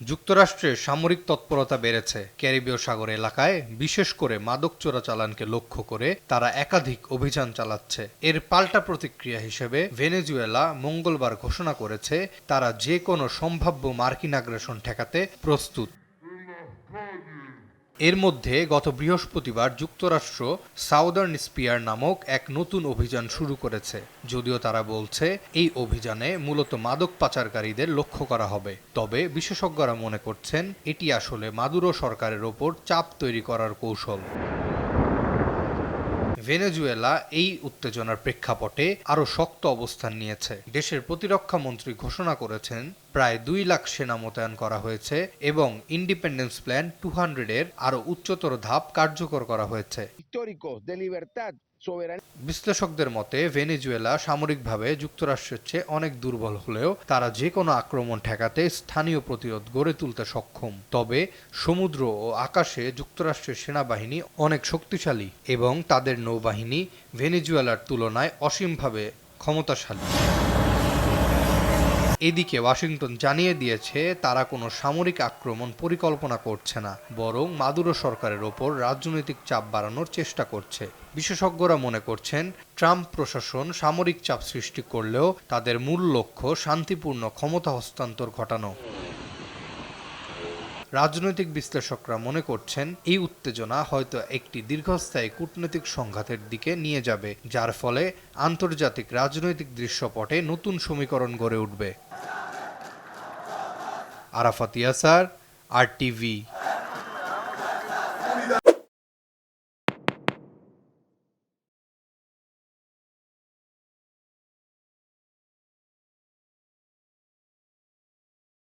যুক্তরাষ্ট্রের সামরিক তৎপরতা বেড়েছে। ক্যারিবীয় সাগর এলাকায় বিশেষ করে মাদক চোরাচালানকে লক্ষ্য করে তারা একাধিক অভিযান চালাচ্ছে। এর পাল্টা প্রতিক্রিয়া হিসেবে ভেনেজুয়েলা মঙ্গলবার ঘোষণা করেছে, তারা যে কোনো সম্ভাব্য মার্কিন আগ্রাসন ঠেকাতে প্রস্তুত। এর মধ্যে গত বৃহস্পতিবার যুক্তরাষ্ট্র সাউদার্ন স্পিয়ার নামক এক নতুন অভিযান শুরু করেছে। যদিও তারা বলছে, এই অভিযানে মূলত মাদক পাচারকারীদের লক্ষ্য করা হবে। তবে বিশেষজ্ঞরা মনে করছেন, এটি আসলে মাদুরো সরকারের ওপর চাপ তৈরি করার কৌশল। ভেনেজুয়েলা এই উত্তেজনার প্রেক্ষাপটে আরও শক্ত অবস্থান নিয়েছে। দেশের প্রতিরক্ষা মন্ত্রী ঘোষণা করেছেন, প্রায় দুই লাখ সেনা মোতায়েন করা হয়েছে এবং ইন্ডিপেন্ডেন্স প্ল্যান টু হান্ড্রেডের আরও উচ্চতর ধাপ কার্যকর করা hয়েছে বিশ্লেষকদের মতে, ভেনেজুয়েলা সামরিকভাবে যুক্তরাষ্ট্রের চেয়ে অনেক দুর্বল হলেও তারা যে কোনো আক্রমণ ঠেকাতে স্থানীয় প্রতিরোধ গড়ে তুলতে সক্ষম। তবে সমুদ্র ও আকাশে যুক্তরাষ্ট্রের সেনাবাহিনী অনেক শক্তিশালী এবং তাদের নৌবাহিনী ভেনেজুয়েলার তুলনায় অসীমভাবে ক্ষমতাশালী। এদিকে ওয়াশিংটন জানিয়ে দিয়েছে, তারা কোনো সামরিক আক্রমণ পরিকল্পনা করছে না, বরং মাদুরো সরকারের ওপর রাজনৈতিক চাপ বাড়ানোর চেষ্টা করছে। বিশেষজ্ঞরা মনে করছেন, ট্রাম্প প্রশাসন সামরিক চাপ সৃষ্টি করলেও তাদের মূল লক্ষ্য শান্তিপূর্ণ ক্ষমতা হস্তান্তর ঘটানো। রাজনৈতিক বিশ্লেষকরা মনে করছেন, এই উত্তেজনা হয়তো একটি দীর্ঘস্থায়ী কূটনৈতিক সংঘাতের দিকে নিয়ে যাবে, যার ফলে আন্তর্জাতিক রাজনৈতিক দৃশ্যপটে নতুন সমীকরণ গড়ে উঠবে। আরাফাত ইয়াসার আর টিভি